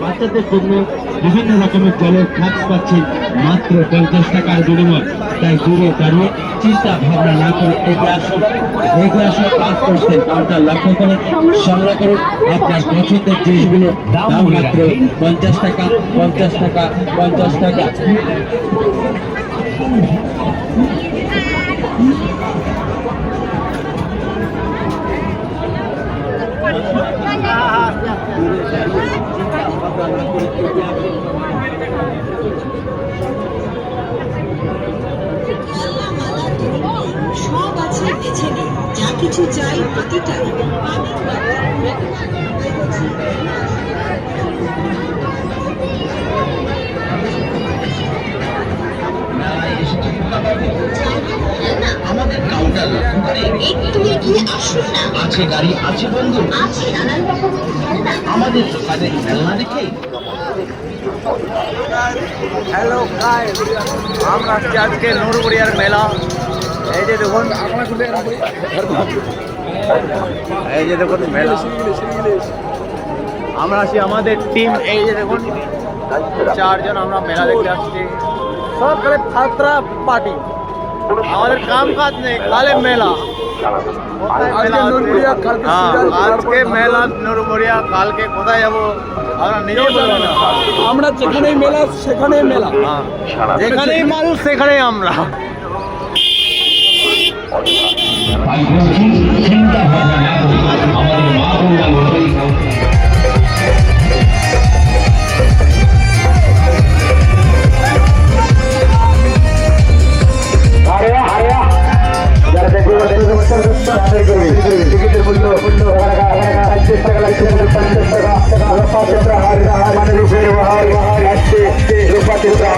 বাচ্চাদের জন্য বিভিন্ন রকমের জলের ফ্লাক্স পাচ্ছেন মাত্র পঞ্চাশ টাকার বিনিময়। তাই দূরে দাঁড়িয়ে চিন্তা ভাবনা না করে এগিয়ে আসুন। এগিয়ে আসুন পাঁচ পার্সেন্ট কাউন্টার লক্ষ্য করে সংগ্রহ করুন। আপনার পছন্দের জিনিসগুলো দাম মাত্র পঞ্চাশ টাকা পঞ্চাশ টাকা পঞ্চাশ টাকা। সব আছে বেছে নিন যা কিছু চাই প্রতিটাই আমাদের কাউন্টার লক্ষ্য করে। একটু এগিয়ে আসুন না। আছে গাড়ি আছে বন্ধু। আছে নানান খেলনা আমাদের দোকানে খেলনা দেখে। হ্যালো গাইস আমরা আজকে আজকে নূরবড়িয়ার মেলা। এই যে দেখুন। এই যে দেখুন মেলা। আমরা আছি আমাদের টিম এই যে দেখুন। চারজন আমরা মেলা দেখতে আসছি। সব করে ছাত্রা পার্টি। আমাদের কাম কাজ নেই কালে মেলা? হ্যাঁ, আজকে মেলা নরমরিয়া কালকে কোথায় যাব আমরা যেখানেই মেলা সেখানেই মেলা। হ্যাঁ, যেখানেই মানুষ সেখানেই আমরা। টিকিটের মূল্য পঞ্চাশ রূপা চিত্র হার হার মানে রূপের হার হার আসছে রূপা চিত্রা